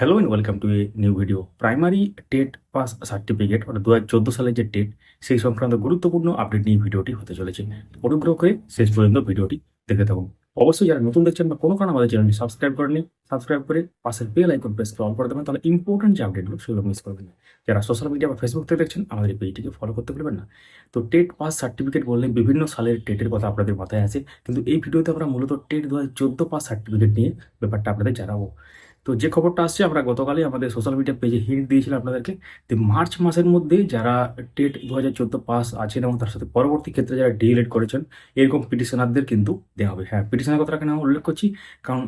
Hello and welcome to a new video primary TET pass certificate অর্থাৎ দু হাজার চোদ্দ সালের যে টেট সেই সংক্রান্ত গুরুত্বপূর্ণ আপডেট নিয়ে ভিডিওটি হতে চলেছে। অনুগ্রহ করে শেষ পর্যন্ত ভিডিওটি দেখে থাকুন। অবশ্যই যারা নতুন দেখছেন বা কোনো কারণে আমাদের চ্যানেলটি সাবস্ক্রাইব করে করেনি সাবস্ক্রাইব করে পাশের বেল আইকন প্রেস করে অল করে দেবেন, তাহলে ইম্পর্টেন্ট যে আপডেটগুলো সেগুলো মিস করবেন না। যারা সোশ্যাল মিডিয়া বা ফেসবুক থেকে দেখছেন, আমাদের পেজটিকে ফলো করতে পারবেন না। তো টেট পাস সার্টিফিকেট বললে বিভিন্ন সালের টেটের কথা আপনাদের মাথায় আছে, কিন্তু এই ভিডিওতে আমরা মূলত টেট দু হাজার চোদ্দ পাস সার্টিফিকেট নিয়ে ব্যাপারটা আপনাদের জানাব। তো যে খবরটা আসছে, আমরা গতকালই আমাদের সোশ্যাল মিডিয়া পেজে হিন্ট দিয়েছিলাম আপনাদেরকে যে মার্চ মাসের মধ্যে যারা টেট দু হাজার চোদ্দ পাস আছেন এবং তার সাথে পরবর্তী ক্ষেত্রে যারা ডিএলএড করেছেন, এরকম পিটিশনারদের কিন্তু দেওয়া হবে। হ্যাঁ পিটিশনের কথাটা কেন উল্লেখ করছি? কারণ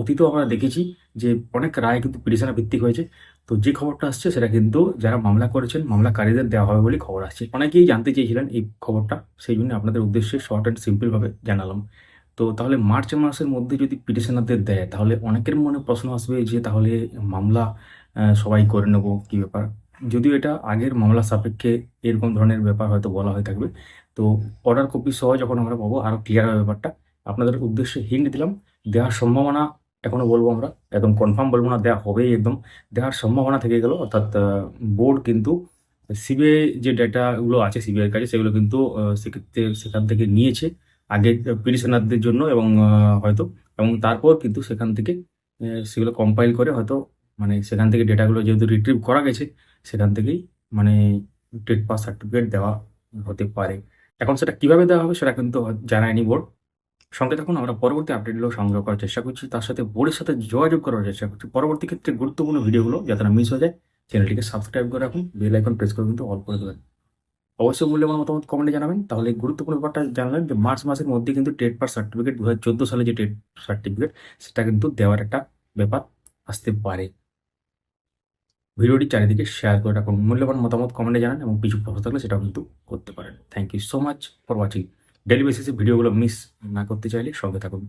অতীতেও আমরা দেখেছি যে অনেক রায় কিন্তু পিটিশনের ভিত্তিক হয়েছে। তো যে খবরটা আসছে, সেটা কিন্তু যারা মামলা করেছেন, মামলাকারীদের দেওয়া হবে বলে খবর আসছে। অনেকেই জানতে চেয়েছিলেন এই খবরটা। সেই জন্য আপনাদের উদ্দেশ্যে শর্ট অ্যান্ড সিম্পলভাবে জানালাম। তো তাহলে মার্চ মাসের মধ্যে যদি পিটিশনারদের দেয়, তাহলে অনেকের মনে প্রশ্ন আসবে যে তাহলে মামলা সবাই করে নেব, কী ব্যাপার? যদিও এটা আগের মামলা সাপেক্ষে এরকম ধরনের ব্যাপার হয়তো বলা হয়ে থাকবে। তো অর্ডার কপি সহ যখন আমরা পাবো আরও ক্লিয়ার হবে ব্যাপারটা। আপনাদের উদ্দেশ্যে হিন্ট দিলাম, দেওয়ার সম্ভাবনা এখনও বলব আমরা, একদম কনফার্ম বলব না, দেওয়া হবেই একদম। দেওয়ার সম্ভাবনা থেকে গেল, অর্থাৎ বোর্ড কিন্তু সিবিআই যে ডেটাগুলো আছে সিবিআইয়ের কাছে, সেগুলো কিন্তু সেক্ষেত্রে সেখান থেকে নিয়েছে। আগে পিটিশনারদের জন্য এবং হয়তো, এবং তারপর কিন্তু সেখান থেকে সেগুলো কম্পাইল করে হয়তো মানে সেখান থেকে ডেটাগুলো যেহেতু রিট্রিভ করা গেছে, সেখান থেকেই মানে টেট পাস সার্টিফিকেট দেওয়া হতে পারে। এখন সেটা কীভাবে দেওয়া হবে সেটা কিন্তু জানায়নি বোর্ড সঙ্গে থাকুন, আমরা পরবর্তী আপডেটগুলো সংগ্রহ করার চেষ্টা করছি। তার সাথে বোর্ডের সাথে যোগাযোগ করার চেষ্টা করছি। পরবর্তী ক্ষেত্রে গুরুত্বপূর্ণ ভিডিওগুলো যাতে না মিস হয়ে যায় চ্যানেলটিকে সাবস্ক্রাইব করে রাখুন বেল আইকন প্রেস করে কিন্তু অল করে দেবেন। অবশ্যই মূল্যবান মতামত কমেন্টে জানাবেন। তাহলে গুরুত্বপূর্ণ ব্যাপারটা জানলেন যে মার্চ মাসের মধ্যে কিন্তু টেট পাস সার্টিফিকেট দু হাজার চোদ্দ সালে যে টেট সার্টিফিকেট সেটা কিন্তু দেওয়ার একটা ব্যাপার আসতে পারে। ভিডিওটি চারিদিকে শেয়ার করে রাখুন। মূল্যবান মতামত কমেন্টে জানান এবং কিছু প্রশ্ন থাকলে সেটাও কিন্তু করতে পারেন। Thank you so much for watching daily বেসিসে ভিডিওগুলো মিস না করতে চাইলে সঙ্গে থাকুন।